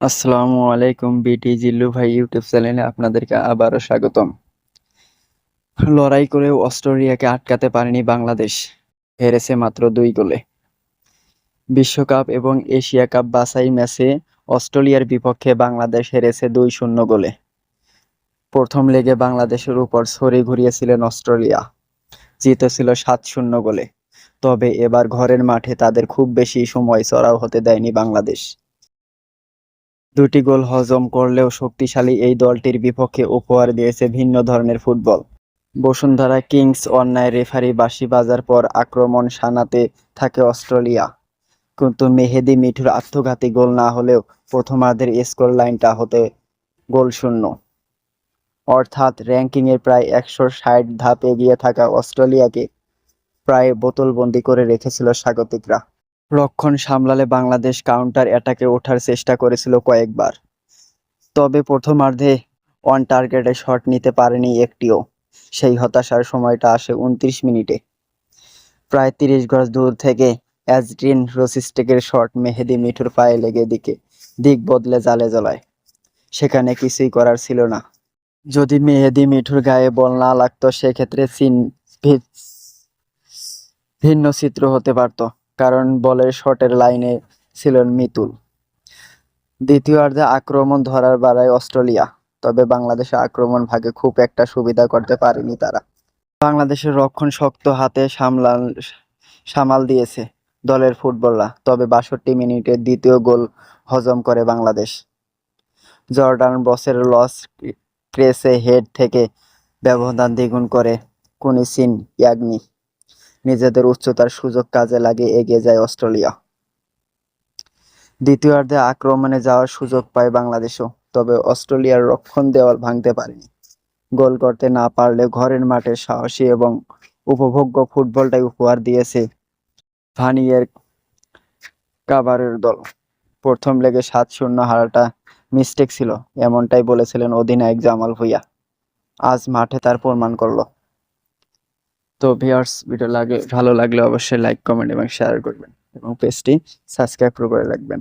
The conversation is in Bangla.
আসসালামু আলাইকুম বিটি জিল্লু ভাই ইউটিউব চ্যানেলে আপনাদেরকে আবারও স্বাগতম। লড়াই করেও অস্ট্রেলিয়াকে আটকাতে পারেনি বাংলাদেশ, হেরেছে মাত্র দুই গোলে। বিশ্বকাপ এবং এশিয়া কাপ বাছাই ম্যাচে অস্ট্রেলিয়ার বিপক্ষে বাংলাদেশ হেরেছে দুই শূন্য গোলে। প্রথম লেগে বাংলাদেশের উপর ছড়ি ঘুরিয়েছিলেন অস্ট্রেলিয়া, জিতেছিল সাত শূন্য গোলে। তবে এবার ঘরের মাঠে তাদের খুব বেশি সময় চড়াও হতে দেয়নি বাংলাদেশ। দুটি গোল হজম করলেও শক্তিশালী এই দলটির বিপক্ষে উপহার দিয়েছে ভিন্ন ধরনের ফুটবল। বসুন্ধরা কিংস অন্যায় রেফারি বাঁশি বাজার পর আক্রমণ সানাতে থাকে অস্ট্রেলিয়া। কিন্তু মেহেদি মিঠুর আত্মঘাতী গোল না হলেও প্রথমার্ধের স্কোর লাইনটা হতে গোল শূন্য। অর্থাৎ র্যাঙ্কিংয়ের প্রায় একশো ষাট ধাপ এগিয়ে থাকা অস্ট্রেলিয়াকে প্রায় বোতলবন্দি করে রেখেছিল স্বাগতিকরা। রক্ষণ সামলালে বাংলাদেশ কাউন্টার অ্যাটাকে ওঠার চেষ্টা করেছিল কয়েকবার। তবে প্রথমার্ধে অন টার্গেটে শট নিতে পারেনি একটিও। সেই হতাশার সময়টা আসে উনত্রিশ মিনিটে। প্রায় তিরিশ গজ দূর থেকে অ্যাজড্রিন রসিস্টেকের শট মেহেদি মিঠুর পায়ে লেগে দিকে, দিক বদলে জালে জ্বলায়। সেখানে কিছুই করার ছিল না। যদি মেহেদি মিঠুর গায়ে বল না লাগতো, সেক্ষেত্রে ভি- ভিন্ন চিত্র হতে পারত। কারণ বলের শটের লাইনে ছিলেন মিতুল। দ্বিতীয়ার্ধে আক্রমণ ধরার বাড়ায় অস্ট্রেলিয়া, তবে বাংলাদেশে আক্রমণ ভাগে খুব একটা সুবিধা করতে পারেনি তারা। বাংলাদেশের রক্ষণ শক্ত হাতে সামলাল সামাল দিয়েছে দলের ফুটবলরা তবে বাষট্টি মিনিটে দ্বিতীয় গোল হজম করে বাংলাদেশ। জর্ডান বসের লস ক্রেসে হেড থেকে ব্যবধান দ্বিগুণ করে কুনিসিন ইয়াগনি। নিজেদের উচ্চতার সুযোগ কাজে লাগিয়ে এগিয়ে যায় অস্ট্রেলিয়া। দ্বিতীয়ার্ধে আক্রমণে যাওয়ার সুযোগ পায় বাংলাদেশও, তবে অস্ট্রেলিয়ার রক্ষণ দেওয়াল ভাঙতে পারেনি। গোল করতে না পারলে ঘরের মাঠে সাহসী এবং উপভোগ্য ফুটবলটাই উপহার দিয়েছে ভানিয়ের কাবারের দল। প্রথম লেগে সাত শূন্য হারাটা মিস্টেক ছিল, এমনটাই বলেছিলেন অধিনায়ক জামাল ভুঁইয়া। আজ মাঠে তার প্রমাণ করল। তো ভিউয়ার্স ভিডিও লাগে, ভালো লাগলে অবশ্যই লাইক কমেন্ট এবং শেয়ার করবেন এবং পেজটি সাবস্ক্রাইব করে রাখবেন।